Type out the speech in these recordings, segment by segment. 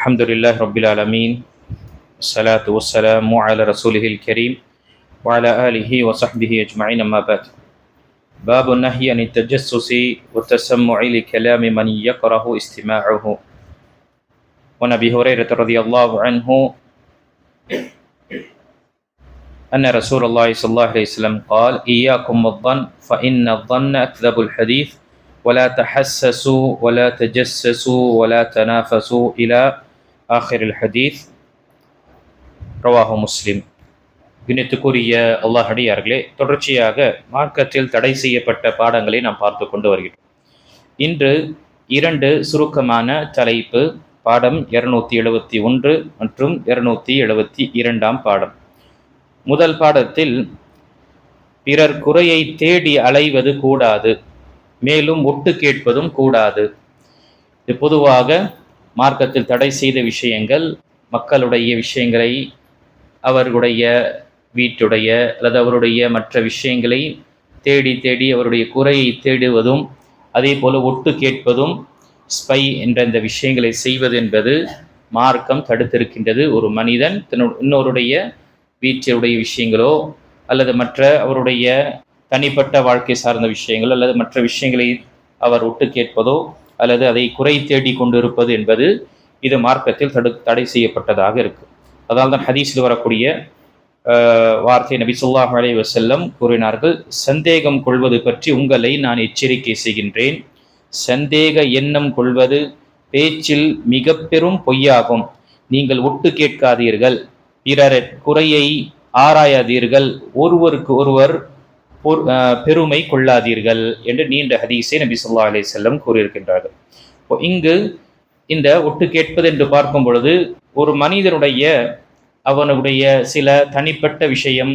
الحمد لله رب العالمين والصلاة والسلام على رسوله الكريم وعلى آله وصحبه أجمعين أما بعد باب النهي عن التجسس والتسمع لكلام من يكره استماعه وعن أبي هريرة رضي الله عنه أن رسول الله صلى الله عليه وسلم قال إياكم والظن فإن الظن أكذب الحديث ولا تحسسوا ولا تجسسوا ولا تنافسوا إلى ஆஹிரில் ஹதீஸ் ரவாஹு முஸ்லிம் இணைத்துக்குரிய அல்லாஹடியார்களே தொடர்ச்சியாக மார்க்கத்தில் தடை செய்யப்பட்ட பாடங்களை நாம் பார்த்து கொண்டு வருகிறோம். இன்று இரண்டு சுருக்கமான தலைப்பு பாடம் இருநூற்றி எழுபத்தி ஒன்று மற்றும் இருநூற்றி எழுபத்தி இரண்டாம் பாடம். முதல் பாடத்தில் பிறர் குறையை தேடி அலைவது கூடாது மேலும் ஒட்டு கேட்பதும் கூடாது. இது பொதுவாக மார்க்கத்தில் தடை செய்த விஷயங்கள் மக்களுடைய விஷயங்களை அவர்களுடைய வீட்டுடைய அல்லது அவருடைய மற்ற விஷயங்களை தேடி தேடி அவருடைய குறையை தேடுவதும் அதே போல் ஒட்டு கேட்பதும் ஸ்பை என்ற இந்த விஷயங்களை செய்வது என்பது மார்க்கம் தடுத்திருக்கின்றது. ஒரு மனிதன் தன்னு இன்னொருடைய வீட்டினுடைய விஷயங்களோ அல்லது மற்ற அவருடைய தனிப்பட்ட வாழ்க்கை சார்ந்த விஷயங்கள் அல்லது மற்ற விஷயங்களை அவர் ஒட்டு கேட்பதோ அல்லது அதை குறை தேடி கொண்டிருப்பது என்பது இது மார்க்கத்தில் தடு தடை செய்யப்பட்டதாக இருக்கு. அதனால் தான் ஹதீஸில் வரக்கூடிய வார்த்தை நபி சொல்லாஹ் அலி வசல்லம் கூறினார்கள் சந்தேகம் கொள்வது பற்றி உங்களை நான் எச்சரிக்கை செய்கின்றேன். சந்தேக எண்ணம் கொள்வது பேச்சில் மிக பெரும் பொய்யாகும். நீங்கள் ஒட்டு கேட்காதீர்கள். பிறர் குறையை ஆராயாதீர்கள். ஒருவருக்கு ஒருவர் பெருமை கொள்ளாதீர்கள் என்று நீண்ட ஹதீஸை நபி சொல்லா அலி செல்லம் கூறியிருக்கின்றார்கள். இங்கு இந்த ஒட்டு கேட்பது என்று பார்க்கும் பொழுது ஒரு மனிதனுடைய அவனுடைய சில தனிப்பட்ட விஷயம்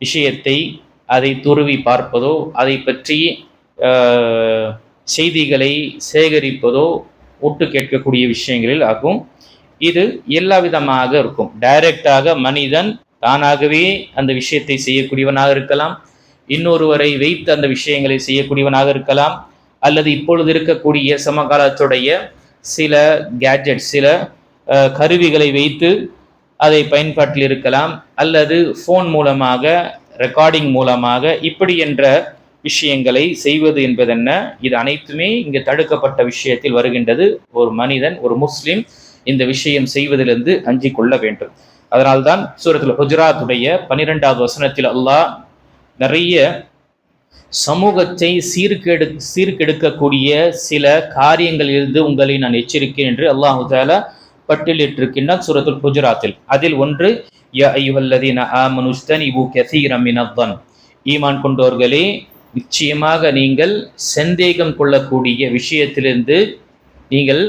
விஷயத்தை அதை துருவி பார்ப்பதோ அதை பற்றி செய்திகளை சேகரிப்பதோ ஒட்டு கேட்கக்கூடிய விஷயங்களில் ஆகும். இது எல்லா விதமாக இருக்கும். டைரக்டாக மனிதன் தானாகவே அந்த விஷயத்தை செய்யக்கூடியவனாக இருக்கலாம். இன்னொருவரை வைத்து அந்த விஷயங்களை செய்யக்கூடியவனாக இருக்கலாம் அல்லது இப்பொழுது இருக்கக்கூடிய சமகாலத்துடைய சில கேட்ஜெட் சில கருவிகளை வைத்து அதை பயன்பாட்டில் இருக்கலாம் அல்லது ஃபோன் மூலமாக ரெக்கார்டிங் மூலமாக இப்படி என்ற விஷயங்களை செய்வது என்பதென்ன இது அனைத்துமே இங்கு தடுக்கப்பட்ட விஷயத்தில் வருகின்றது. ஒரு மனிதன் ஒரு முஸ்லிம் இந்த விஷயம் செய்வதிலிருந்து அஞ்சிக் கொள்ள வேண்டும். அதனால்தான் சூரத்தில் குஜராத்துடைய பனிரெண்டாவது வசனத்தில் அல்லாஹ் நிறைய சமூகத்தை சீர்கெடு சீர்கெடுக்கக்கூடிய சில காரியங்களிலிருந்து உங்களை நான் எச்சரிக்கிறேன் என்று அல்லாஹு தாலா பட்டியலிட்டிருக்கின்றான் சூரத்துல் குஜராத்தில். அதில் ஒன்று ஈமான் கொண்டோர்களே நிச்சயமாக நீங்கள் சந்தேகம் கொள்ளக்கூடிய விஷயத்திலிருந்து நீங்கள்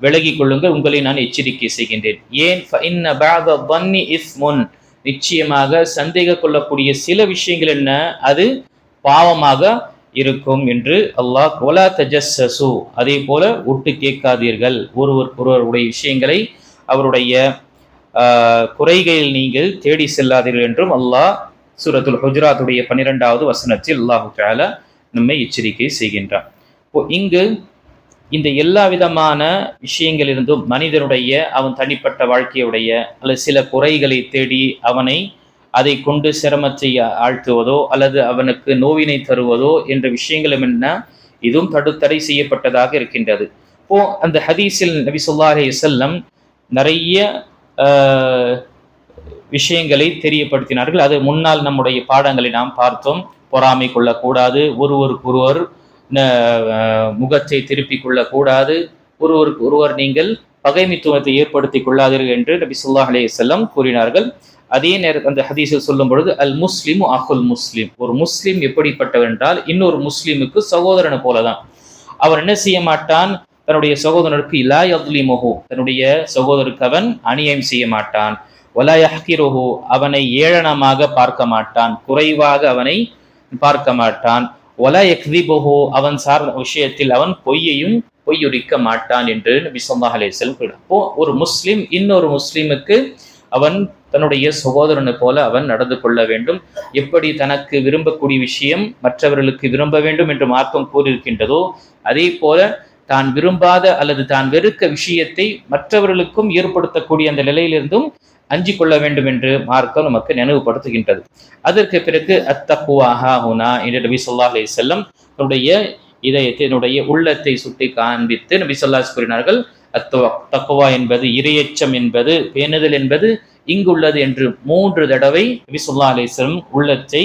விலகி கொள்ளுங்கள். உங்களை நான் எச்சரிக்கை செய்கின்றேன். ஏன்? இஸ்முன். நிச்சயமாக சந்தேக கொள்ளக்கூடிய சில விஷயங்கள் என்ன? அது பாவமாக இருக்கும் என்று அல்லாஹ் ஒலா தஜஸ்ஸு அதே போல ஒட்டு கேட்காதீர்கள். ஒருவர் ஒருவருடைய விஷயங்களை அவருடைய குறைகளில் நீங்கள் தேடி செல்லாதீர்கள் என்றும் அல்லாஹ் சூரத்துல் ஹுஜராத்துடைய பன்னிரெண்டாவது வசனத்தில் அல்லாஹு தாலா நம்மை எச்சரிக்கை செய்கின்றான். இப்போ இங்கு இந்த எல்லா விதமான விஷயங்களிலிருந்தும் மனிதனுடைய அவன் தனிப்பட்ட வாழ்க்கையுடைய அல்லது சில குறைகளை தேடி அவனை அதை கொண்டு சிரமத்தை ஆழ்த்துவதோ அல்லது அவனுக்கு நோவினை தருவதோ என்ற விஷயங்களும் என்ன? இதுவும் தடுத்தடை செய்யப்பட்டதாக இருக்கின்றது. இப்போ அந்த ஹதீஸில் நபி சொல்லா செல்லம் நிறைய விஷயங்களை தெரியப்படுத்தினார்கள். அது முன்னால் நம்முடைய பாடங்களை நாம் பார்த்தோம். பொறாமை கொள்ளக்கூடாது ஒருவருக்கு ஒருவர் முகத்தை திருப்பிக் கொள்ளக்கூடாது. ஒருவருக்கு ஒருவர் நீங்கள் பகைமைத்துவத்தை ஏற்படுத்திக் கொள்ளாதீர்கள் என்று நபி சொல்லா அலி செல்லம் கூறினார்கள். அதே நேரம் அந்த ஹதீஸில் சொல்லும் பொழுது அல் முஸ்லிம் அகுல் முஸ்லிம். ஒரு முஸ்லீம் எப்படிப்பட்டவர் என்றால் இன்னொரு முஸ்லீமுக்கு சகோதரனை போலதான். அவர் என்ன செய்ய மாட்டான்? தன்னுடைய சகோதரனுக்கு இலா யத்லிமுஹு தன்னுடைய சகோதரருக்கு அவன் அநியாயம் செய்ய மாட்டான். ஒலா யஹ்கிருஹு அவனை ஏளனமாக பார்க்க மாட்டான். குறைவாக அவனை பார்க்க மாட்டான். ஒலா எக்திபோகோ அவன் சார்ந்த விஷயத்தில் அவன் பொய்யையும் பொய்யுரிக்க மாட்டான் என்று நபி சொல்லாஹ் அலேசல் அப்போ ஒரு முஸ்லீம் இன்னொரு முஸ்லிமுக்கு அவன் தன்னுடைய சகோதரனை போல அவன் நடந்து கொள்ள வேண்டும். எப்படி தனக்கு விரும்பக்கூடிய விஷயம் மற்றவர்களுக்கு விரும்ப வேண்டும் என்று மார்க்கம் கூறியிருக்கின்றதோ அதே போல தான் விரும்பாத அல்லது தான் வெறுக்க விஷயத்தை மற்றவர்களுக்கும் ஏற்படுத்தக்கூடிய அந்த நிலையிலிருந்தும் அஞ்சு கொள்ள வேண்டும் என்று மார்க்கம் நமக்கு நினைவுபடுத்துகின்றது. அதற்கு பிறகு அத்தக்குவாஹா ஹுனா என்று நபி சொல்லா அலி செல்லம் தன்னுடைய இதயத்தினுடைய உள்ளத்தை சுட்டி காண்பித்து நபி சொல்லாஸ் கூறினார்கள் அத்துவ தக்குவா என்பது இரையச்சம் என்பது பேணுதல் என்பது இங்குள்ளது என்று மூன்று தடவை நபி சொல்லா அலி செல்லம் உள்ளத்தை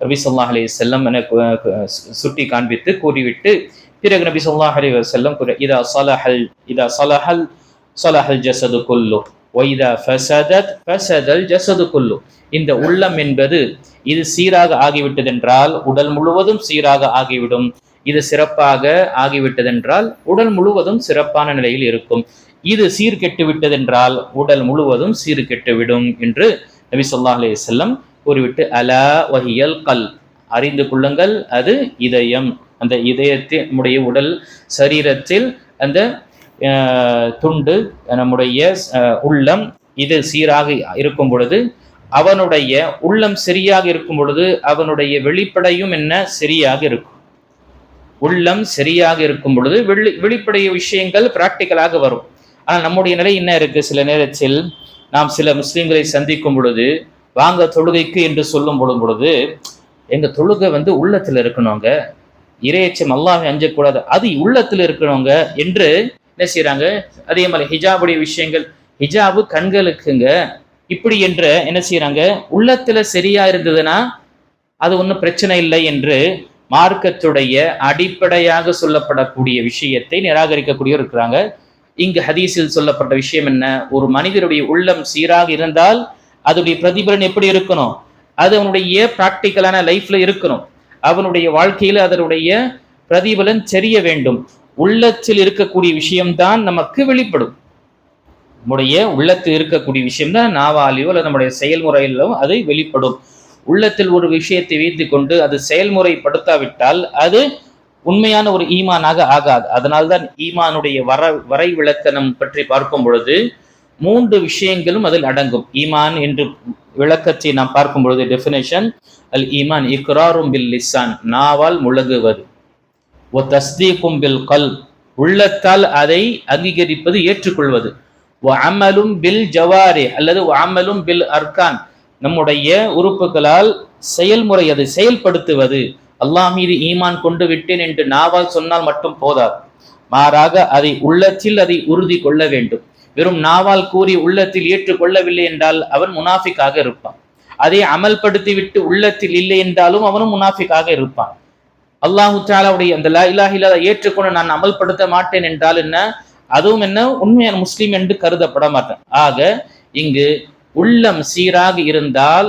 நபி சொல்லா அலி செல்லம் என சுட்டி காண்பித்து கூறிவிட்டு பிறகு நபி சொல்லாஹ் அலி வசல்லம் இதா சலஹல் இதா சலஹல் சலஹல் ஜசது குல்லு. ஒய்தா ஃபசதத் ஃபசதல் ஜசது குல்லு. இந்த உள்ளம் என்பது இது சீராக ஆகிவிட்டதென்றால் உடல் முழுவதும் சீராக ஆகிவிடும். இது சிறப்பாக ஆகிவிட்டதென்றால் உடல் முழுவதும் சிறப்பான நிலையில் இருக்கும். இது சீர்கெட்டு விட்டதென்றால் உடல் முழுவதும் சீர்கெட்டு விடும் என்று நபி சொல்லா அலி செல்லம் கூறிவிட்டு அலா வஹியல் கல். அறிந்து கொள்ளுங்கள் அது இதயம். அந்த இதயத்தில் நம்முடைய உடல் சரீரத்தில் அந்த துண்டு நம்முடைய உள்ளம் இது சீராக இருக்கும் பொழுது அவனுடைய உள்ளம் சரியாக இருக்கும் பொழுது அவனுடைய வெளிப்படையும் என்ன? சரியாக இருக்கும். உள்ளம் சரியாக இருக்கும் பொழுது வெளி வெளிப்படைய விஷயங்கள் பிராக்டிக்கலாக வரும். ஆனால் நம்முடைய நிலை என்ன இருக்கு? சில நேரத்தில் நாம் சில முஸ்லீம்களை சந்திக்கும் பொழுது வாங்க தொழுகைக்கு என்று சொல்லும் பொழுது எங்க தொழுகை வந்து உள்ளத்துல இருக்கணுங்க. இரையச்சம் அல்லாஹ் அஞ்சக்கூடாது. அது உள்ளத்தில் இருக்கணுங்க என்று என்ன செய்யறாங்க அதே மாதிரி ஹிஜாபுடைய விஷயங்கள் ஹிஜாபு கண்களுக்குங்க. இப்படி என்ற என்ன செய்யறாங்க உள்ளத்துல சரியா இருந்ததுன்னா அது ஒன்றும் பிரச்சனை இல்லை என்று மார்க்கத்துடைய அடிப்படையாக சொல்லப்படக்கூடிய விஷயத்தை நிராகரிக்கக்கூடிய இருக்கிறாங்க. இங்கு ஹதீஸில் சொல்லப்பட்ட விஷயம் என்ன? ஒரு மனிதருடைய உள்ளம் சீராக இருந்தால் அதனுடைய பிரதிபலன் எப்படி இருக்கணும்? அது அவனுடைய ப்ராக்டிக்கலான லைஃப்ல இருக்கணும். அவனுடைய வாழ்க்கையில் அதனுடைய பிரதிபலன் தெரிய வேண்டும். உள்ளத்தில் இருக்கக்கூடிய விஷயம்தான் நமக்கு வெளிப்படும். நம்முடைய உள்ளத்தில் இருக்கக்கூடிய விஷயம்தான் நாவாலியோ அல்லது நம்முடைய செயல்முறையிலோ அது வெளிப்படும். உள்ளத்தில் ஒரு விஷயத்தை வைத்து கொண்டு அது செயல்முறைப்படுத்தாவிட்டால் அது உண்மையான ஒரு ஈமானாக ஆகாது. அதனால்தான் ஈமானுடைய வர வரை விளக்கணம் பற்றி பார்க்கும் பொழுது மூன்று விஷயங்களும் அதில் அடங்கும். ஈமான் என்று விளக்கத்தை நாம் பார்க்கும் பொழுது டெஃபினேஷன் அல் ஈமான் இக்ராரும் பில் லிசான் நாவால் முழங்குவது. ஒ தஸ்தீக்கும் பில் கல் உள்ளத்தால் அதை அங்கீகரிப்பது ஏற்றுக்கொள்வது. ஒ அமலும் பில் ஜவாரி அல்லது அமலும் பில் அர்கான் நம்முடைய உறுப்புகளால் செயல்முறை அதை செயல்படுத்துவது. அல்லாஹ் மீது ஈமான் கொண்டு விட்டேன் என்று நாவால் சொன்னால் மட்டும் போதாது. மாறாக அதை உள்ளத்தில் அதை உறுதி கொள்ள வேண்டும். வெறும் நாவால் கூறி உள்ளத்தில் ஏற்றுக்கொள்ளவில்லை என்றால் அவன் முனாஃபிக்காக இருப்பான். அதை அமல்படுத்தி விட்டு உள்ளத்தில் இல்லை என்றாலும் அவனும் முனாஃபிக்காக இருப்பான். அல்லாஹு தாலாவுடைய அந்த லா இலாஹ் இல்லாத ஏற்றுக்கொண்டு நான் அமல்படுத்த மாட்டேன் என்றால் என்ன? அதுவும் என்ன? உண்மையான முஸ்லீம் என்று கருதப்பட மாட்டேன். ஆக இங்கு உள்ளம் சீராக இருந்தால்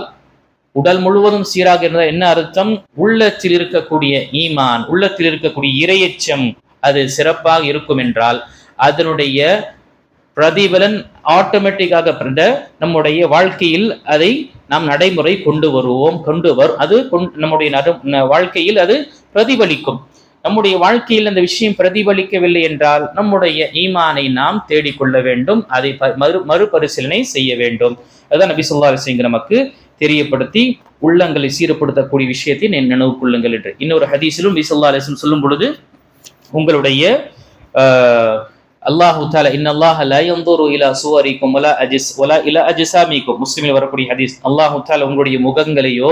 உடல் முழுவதும் சீராக இருந்தால் என்ன அர்த்தம்? உள்ளத்தில் இருக்கக்கூடிய ஈமான் உள்ளத்தில் இருக்கக்கூடிய இரையச்சம் அது சிறப்பாக இருக்கும் என்றால் அதனுடைய பிரதிபலன் ஆட்டோமேட்டிக்காக பிறந்த நம்முடைய வாழ்க்கையில் அதை நாம் நடைமுறை கொண்டு வருவோம் கொண்டு வரும் அது நம்முடைய நடு வாழ்க்கையில் அது பிரதிபலிக்கும். நம்முடைய வாழ்க்கையில் அந்த விஷயம் பிரதிபலிக்கவில்லை என்றால் நம்முடைய ஈமானை நாம் தேடிக்கொள்ள வேண்டும் அதை மறு மறுபரிசீலனை செய்ய வேண்டும். அதுதான் நபி சொல்லா அலிசிங்க நமக்கு தெரியப்படுத்தி உள்ளங்களை சீரப்படுத்தக்கூடிய விஷயத்தை நினைவு கொள்ளுங்கள் என்று. இன்னொரு ஹதீஸிலும் நபி சொல்லா அலிஸ்லம் சொல்லும் பொழுது உங்களுடைய அல்லாஹு அல்லாஹ் லா யன்துரு இலா சுவரிக்கும் வலா அஜிஸ் வலா இலா அஜிசாமிக்கும் முஸ்லிமில் வரக்கூடிய ஹதீஸ் அல்லாஹு தாலா உங்களுடைய முகங்களையோ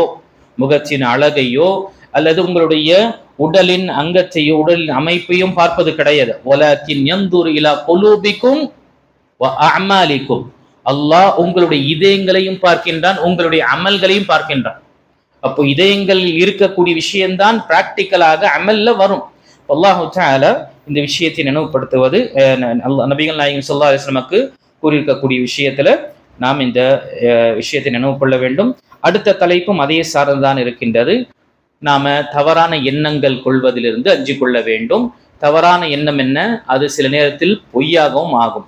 முகத்தின் அழகையோ அல்லது உங்களுடைய உடலின் அங்கத்தையோ உடலின் அமைப்பையும் பார்ப்பது கிடையாது. ஒலக்கின் எந்தூர் இலா கொலூபிக்கும் அமாலிக்கும். அல்லாஹ் உங்களுடைய இதயங்களையும் பார்க்கின்றான் உங்களுடைய அமல்களையும் பார்க்கின்றான். அப்போ இதயங்களில் இருக்கக்கூடிய விஷயம்தான் பிராக்டிக்கலாக அமல்ல வரும். அல்லாஹு தாலா இந்த விஷயத்தை நினைவுபடுத்துவது நபிகள் நாயகம் சொல்லா அலிஸ்லமக்கு கூறியிருக்கக்கூடிய விஷயத்துல நாம் இந்த விஷயத்தை நினைவு கொள்ள வேண்டும். அடுத்த தலைப்பும் அதே சார்ந்துதான் இருக்கின்றது. நாம தவறான எண்ணங்கள் கொள்வதிலிருந்து அஞ்சு கொள்ள வேண்டும். தவறான எண்ணம் என்ன? அது சில நேரத்தில் பொய்யாகவும் ஆகும்.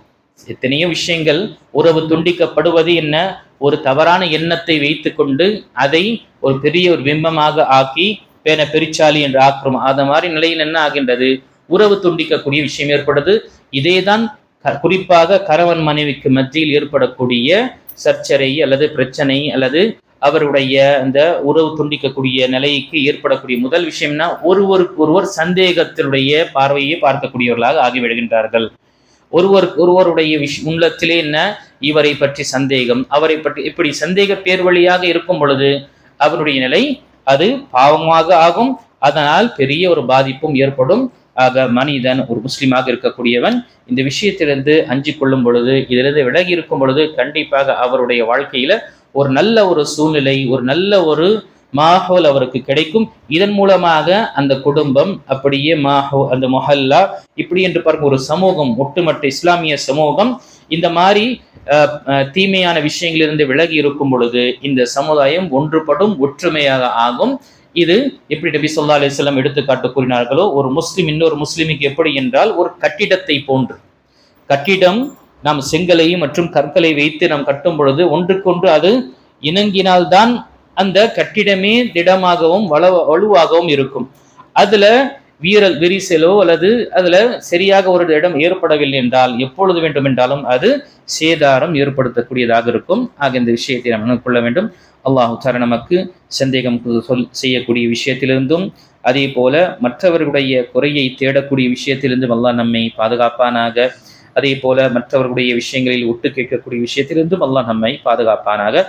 எத்தனையோ விஷயங்கள் உறவு துண்டிக்கப்படுவது என்ன? ஒரு தவறான எண்ணத்தை வைத்துக்கொண்டு அதை ஒரு பெரிய ஒரு பிம்பமாக ஆக்கி பேன பெரிச்சாலி என்று ஆக்குறோம் அந்த மாதிரி நிலையில் என்ன ஆகின்றது? உறவு துண்டிக்கக்கூடிய விஷயம் ஏற்படுது. இதேதான் குறிப்பாக கணவன் மனைவிக்கு மத்தியில் ஏற்படக்கூடிய சர்ச்சரை அல்லது பிரச்சனை அல்லது அவருடைய அந்த உறவு துண்டிக்கக்கூடிய நிலைக்கு ஏற்படக்கூடிய முதல் விஷயம்னா ஒருவருக்கு ஒருவர் சந்தேகத்தினுடைய பார்வையை பார்க்கக்கூடியவர்களாக ஆகிவிடுகின்றார்கள். ஒருவருக்கு ஒருவருடைய விஷ் உள்ளத்திலே என்ன? இவரை பற்றி சந்தேகம். அவரை பற்றி இப்படி சந்தேக பேர் வழியாக இருக்கும் பொழுது அவருடைய நிலை அது பாவமாக ஆகும். அதனால் பெரிய ஒரு பாதிப்பும் ஏற்படும். ஆக மனிதன் ஒரு முஸ்லீமாக இருக்கக்கூடியவன் இந்த விஷயத்திலிருந்து அஞ்சு கொள்ளும் பொழுது இதிலிருந்து விலகி இருக்கும் பொழுது கண்டிப்பாக அவருடைய வாழ்க்கையில ஒரு நல்ல ஒரு சூழ்நிலை ஒரு நல்ல ஒரு மாஹோல் அவருக்கு கிடைக்கும். இதன் மூலமாக அந்த குடும்பம் அப்படியே மாஹோ அந்த மொஹல்லா இப்படி என்று பார்க்கும் ஒரு சமூகம் ஒட்டுமொத்த இஸ்லாமிய சமூகம் இந்த மாதிரி தீமையான விஷயங்களிலிருந்து விலகி இருக்கும் பொழுது இந்த சமுதாயம் ஒன்றுபடும் ஒற்றுமையாக ஆகும். இது எப்படி நபி சொல்லா அலிஸ்லாம் எடுத்துக்காட்டு கூறினார்களோ ஒரு முஸ்லீம் இன்னொரு முஸ்லீமுக்கு எப்படி என்றால் ஒரு கட்டிடத்தை போன்று. கட்டிடம் நாம் செங்கலையும் மற்றும் கற்களை வைத்து நாம் கட்டும் பொழுது ஒன்றுக்கொன்று அது இணங்கினால்தான் அந்த கட்டிடமே திடமாகவும் வள வலுவாகவும் இருக்கும். அதுல வீரல் விரிசலோ அல்லது அதுல சரியாக ஒரு இடம் ஏற்படவில்லை என்றால் எப்பொழுது வேண்டுமென்றாலும் அது சேதாரம் ஏற்படுத்தக்கூடியதாக இருக்கும். ஆக இந்த விஷயத்தை நாம் கொள்ள வேண்டும். அல்லாஹு தாலா நமக்கு சந்தேகம் சொல் செய்யக்கூடிய விஷயத்திலிருந்தும் அதே போல மற்றவர்களுடைய குறையை தேடக்கூடிய விஷயத்திலிருந்தும் அல்லாஹ் நம்மை பாதுகாப்பானாக அதே போல மற்றவர்களுடைய விஷயங்களில் ஒட்டு கேட்கக்கூடிய விஷயத்திலிருந்தும் அல்லாஹ் நம்மை பாதுகாப்பானாக